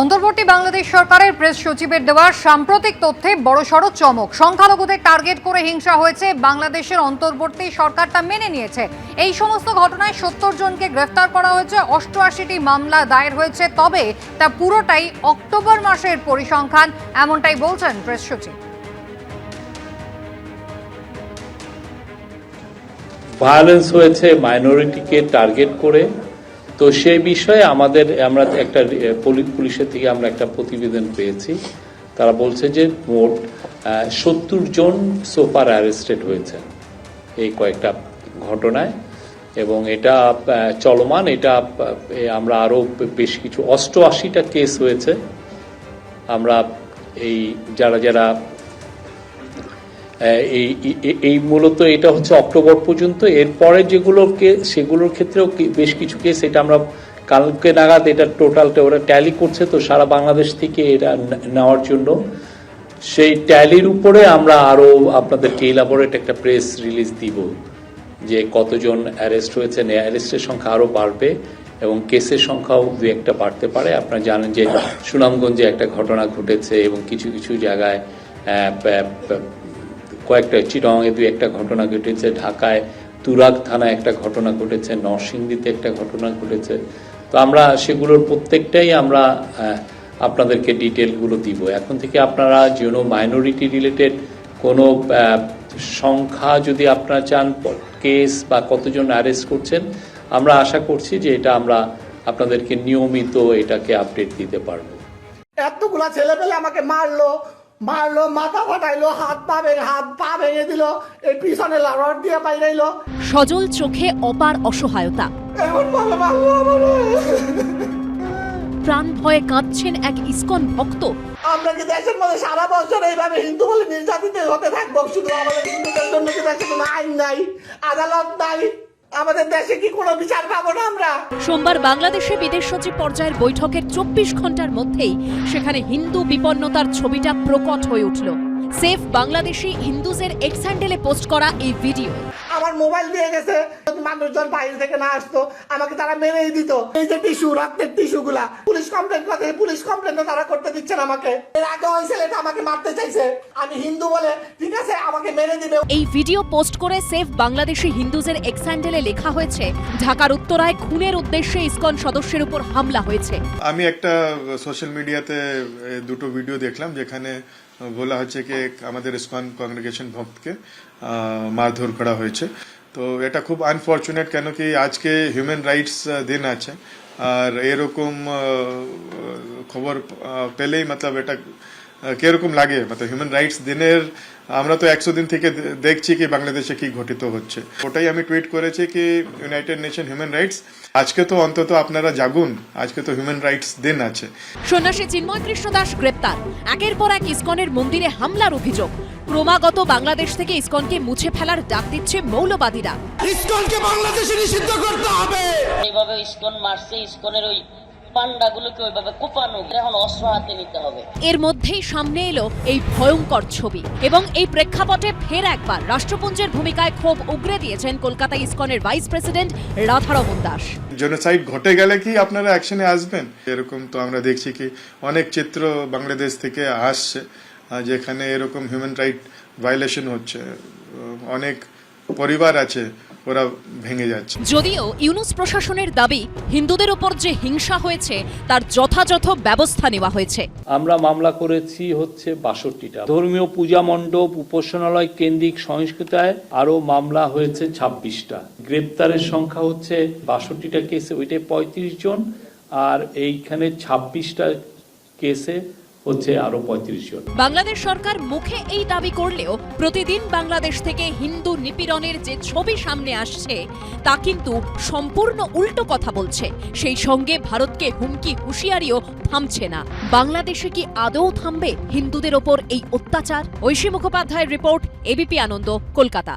অন্তর্বর্তী বাংলাদেশ সরকারের প্রেস সচিবের দেওয়া সাম্প্রতিক তথ্যে বড়সড় চমক। সংখ্যালঘুদের টার্গেট করে হিংসা হয়েছে বাংলাদেশের অন্তর্বর্তী সরকারটা মেনে নিয়েছে। এই সমস্ত ঘটনায় সত্তর জনকে গ্রেফতার করা হয়েছে, অষ্টআশিটি মামলা দায়ের হয়েছে, তবে তা পুরোটাই অক্টোবর মাসের পরিসংখ্যান, এমনটাই বলছেন প্রেস সচিব। ভায়োলেন্স হয়েছে মাইনরিটিকে টার্গেট করে তো সেই বিষয়ে আমাদের, আমরা একটা পুলিশের থেকে আমরা একটা প্রতিবেদন পেয়েছি। তারা বলছে যে মোট সত্তর জন সোফার অ্যারেস্টেড হয়েছে এই কয়েকটা ঘটনায়। এবং এটা চলমান, এটা আমরা আরও বেশ কিছু, অষ্টআশিটা কেস হয়েছে। আমরা এই, যারা যারা এই এই- মূলত এটা হচ্ছে অক্টোবর পর্যন্ত। এরপরে যেগুলোকে সেগুলোর ক্ষেত্রেও বেশ কিছু কেস এটা আমরা কালকে নাগাদ এটা টোটালটা ওরা ট্যালি করছে তো সারা বাংলাদেশ থেকে এটা নেওয়ার জন্য। সেই ট্যালির উপরে আমরা আরও আপনাদেরকে ইলাবোরেট একটা প্রেস রিলিজ দিব যে কতজন অ্যারেস্ট হয়েছে। অ্যারেস্টের সংখ্যা আরও বাড়বে এবং কেসের সংখ্যাও দু একটা বাড়তে পারে। আপনারা জানেন যে সুনামগঞ্জে একটা ঘটনা ঘটেছে এবং কিছু কিছু জায়গায় কয়েকটা চিটংয়ে দু একটা ঘটনা ঘটেছে। ঢাকায় তুরাগ থানায় একটা ঘটনা ঘটেছে, নরসিংদীতে একটা ঘটনা ঘটেছে। তো আমরা সেগুলোর প্রত্যেকটাই আমরা আপনাদেরকে ডিটেলগুলো দিব। এখন থেকে আপনারা যেন মাইনরিটি রিলেটেড কোনো সংখ্যা যদি আপনারা চান, কেস বা কতজন অ্যারেস্ট করছেন, আমরা আশা করছি যে এটা আমরা আপনাদেরকে নিয়মিত এটাকে আপডেট দিতে পারব। এতগুলা ছেলে পেলে আমাকে মারলো মারলো মাথা ফাটাইলো হাত পা ভেঙে হাত পা ভেঙে দিল এই পিছনে রড দিয়ে বাইরাইলো সজল চোখে অপার অসহায়তা। এমন ভাবে মারলো আমারে। প্রাণ ভয়ে কাঁদছেন এক ইসকন ভক্ত। আমরা কি দেশের মধ্যে সারা বছর এইভাবে হিন্দু বলে নির্যাতিত হতে থাকব? শুধু আমাদের হিন্দুদের জন্য কি দেশে কোনো আইন নাই আদালত নাই? আমাদের দেশে কি কোনো বিচার পাবো না আমরা? সোমবার বাংলাদেশে বিদেশ সচিব পর্যায়ের বৈঠকের চব্বিশ ঘণ্টার মধ্যেই সেখানে হিন্দু বিপন্নতার ছবিটা প্রকট হয়ে উঠল। সেফ বাংলাদেশি হিন্দুজের এক্স হ্যান্ডেলে পোস্ট করা এই ভিডিও। আমার মোবাইল দিয়ে গেছে মানুষজন বাইরে থেকে না আসতো আমাকে তারা মেরেই দিত। এই যে টিস্যু রক্তের টিস্যু গুলা পুলিশ কমপ্লেন করতে পুলিশ কমপ্লেন তারা করতে দিচ্ছেন আমাকে। এর আগে ওই ছেলেটা আমাকে মারতে চাইছে। আমি হিন্দু বলে ঠিক আছে আমাকে মেরে দিবে। এই ভিডিও পোস্ট করে সেফ বাংলাদেশি হিন্দুজের এক্স হ্যান্ডেলে লেখা হয়েছে ঢাকার উত্তরায় খুনের উদ্দেশ্যে ইসকন সদস্যের উপর হামলা হয়েছে। আমি একটা সোশ্যাল মিডিয়াতে দুটো ভিডিও দেখলাম যেখানে বলা হচ্ছে কি আমাদের ইসকন কংগ্রেগেশন ভক্তকে মারধর করা হয়েছে। তো এটা খুব আনফর্চুনেট কেন কি আজকে হিউম্যান রাইটস দিন আছে। আর এরকম খবর পেলেই মতলব এটা কীরকম লাগে? মানে হিউম্যান রাইটস দিনের, আমরা তো একশো দিন থেকে দেখছি কি বাংলাদেশে কি ঘটিত হচ্ছে। ওটাই আমি টুইট করেছি কি ইউনাইটেড নেশন হিউম্যান রাইটস আজকে তো অন্তত আপনারা জাগুন, আজকে তো হিউম্যান রাইটস দিন আছে। সন্ন্যাসী চিন্ময় কৃষ্ণ দাস গ্রেপ্তার। একের পর এক ইসকনের মন্দিরে হামলার অভিযোগ। ক্রমাগত বাংলাদেশ থেকে ইসকনকে মুছে ফেলার ডাক দিচ্ছে মৌলবাদীরা। ইসকনকে বাংলাদেশে নিষিদ্ধ করতে হবে! এইভাবে ইস্কন মারছে ইস্কনের ওই পান্ডাগুলোকে ওইভাবে কোপানো এখন অস্ত্র হাতে নিতে হবে। এর মধ্যেই সামনে এলো এই ভয়ঙ্কর ছবি এবং এই প্রেক্ষাপটে ফের একবার রাষ্ট্রপুঞ্জের ভূমিকায় ক্ষোভ উগরে দিয়েছেন Kolkata ইসকনের vice president Radharaman Das. Genocide ঘটে গেলে কি আপনারা অ্যাকশনে আসবেন? এরকম তো আমরা দেখছি কি অনেক চিত্র বাংলাদেশ থেকে আসছে। যেখানে এরকম হিউম্যান রাইট ভায়োলেশন হচ্ছে অনেক পরিবার আছে ওরা ভেঙে যাচ্ছে। যদিও ইউনুস প্রশাসনের দাবি হিন্দুদের ওপর যে হিংসা হয়েছে তার যথাযথ ব্যবস্থা নেওয়া হয়েছে। আমরা মামলা করেছি হচ্ছে বাষট্টিটা। ধর্মীয় পূজা মণ্ডপ উপাসনালয় কেন্দ্রিক সংস্কৃতায় আরও মামলা হয়েছে ছাব্বিশটা। গ্রেপ্তারের সংখ্যা হচ্ছে বাষট্টিটা কেসে ওইটাই পঁয়ত্রিশ জন আর এইখানে ছাব্বিশটা কেসে হচ্ছে আরও পঁয়ত্রিশ জন। বাংলাদেশ সরকার মুখে এই দাবি করলেও প্রতিদিন বাংলাদেশ থেকে হিন্দু নিপীড়নের যে ছবি সামনে আসছে, তা কিন্তু সম্পূর্ণ উল্টো কথা বলছে। সেই সঙ্গে ভারতকে হুমকি হুঁশিয়ারিও থামছে না। বাংলাদেশে কি আদৌ থামবে হিন্দুদের ওপর এই অত্যাচার? ঐশী মুখোপাধ্যায়ের রিপোর্ট এবিপি আনন্দ, কলকাতা।